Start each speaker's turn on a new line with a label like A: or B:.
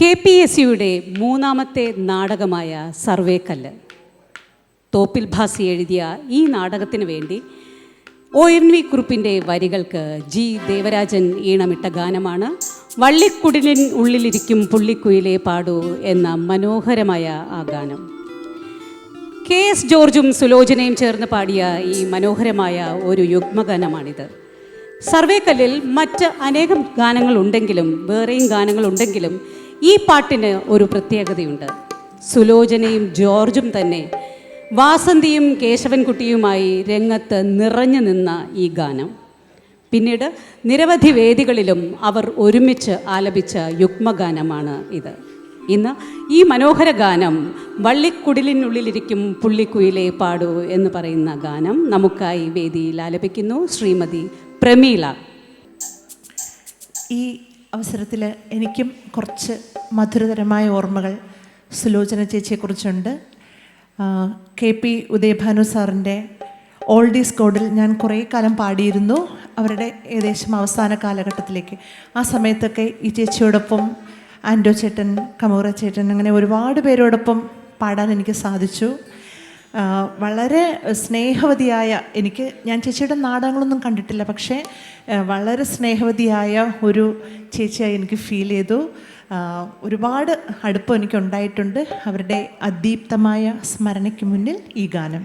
A: K P S സിയുടെ മൂന്നാമത്തെ നാടകമായ സർവേക്കല്ല്. തോപ്പിൽ ഭാസി എഴുതിയ ഈ നാടകത്തിന് വേണ്ടി ഒ എൻ വി കുറുപ്പിന്റെ വരികൾക്ക് ജി ദേവരാജൻ ഈണമിട്ട ഗാനമാണ് വള്ളിക്കുടിലിൻ ഉള്ളിലിരിക്കും പുള്ളിക്കുയിലെ പാടൂ എന്ന മനോഹരമായ ആ ഗാനം. കെ എസ് ജോർജും സുലോചനയും ചേർന്ന് പാടിയ ഈ മനോഹരമായ ഒരു യുഗ്മഗാനമാണിത്. സർവേക്കല്ലിൽ മറ്റ് അനേകം ഗാനങ്ങളുണ്ടെങ്കിലും വേറെയും ഗാനങ്ങളുണ്ടെങ്കിലും ഈ പാട്ടിന് ഒരു പ്രത്യേകതയുണ്ട്. സുലോചനയും ജോർജും തന്നെ വാസന്തിയും കേശവൻകുട്ടിയുമായി രംഗത്ത് നിറഞ്ഞു നിന്ന ഈ ഗാനം. പിന്നീട് നിരവധി വേദികളിലും അവർ ഒരുമിച്ച് ആലപിച്ച യുഗ്മഗാനമാണ് ഇത്. ഇന്ന് ഈ മനോഹര ഗാനം വള്ളിക്കുടിലിനുള്ളിലിരിക്കും പുള്ളിക്കുയിലെ പാടൂ എന്ന് പറയുന്ന ഗാനം നമുക്കായി വേദിയിൽ ആലപിക്കുന്നു ശ്രീമതി പ്രമീള.
B: ഈ അവസരത്തിൽ എനിക്കും കുറച്ച് മധുരതരമായ ഓർമ്മകൾ സുലോചന ചേച്ചിയെക്കുറിച്ചുണ്ട്. കെ പി ഉദയഭാനു സാറിന്റെ ഓൾഡീസ് കോഡിൽ ഞാൻ കുറേ കാലം പാടിയിരുന്നു. അവരുടെ ഏകദേശം അവസാന കാലഘട്ടത്തിലേക്ക്. ആ സമയത്തൊക്കെ ഈ ചേച്ചിയോടൊപ്പം ആൻഡോ ചേട്ടൻ കമൂറ ചേട്ടൻ അങ്ങനെ ഒരുപാട് പേരോടൊപ്പം പാടാൻ എനിക്ക് സാധിച്ചു. വളരെ സ്നേഹവതിയായ എനിക്ക് ഞാൻ ചേച്ചിയുടെ നാടകങ്ങളൊന്നും കണ്ടിട്ടില്ല പക്ഷേ വളരെ സ്നേഹവതിയായ ഒരു ചേച്ചിയായി എനിക്ക് ഫീൽ ചെയ്തു. ഒരുപാട് അടുപ്പം എനിക്ക് ഉണ്ടായിട്ടുണ്ട്. അവരുടെ അദീപ്തമായ സ്മരണയ്ക്ക് മുന്നിൽ ഈ ഗാനം.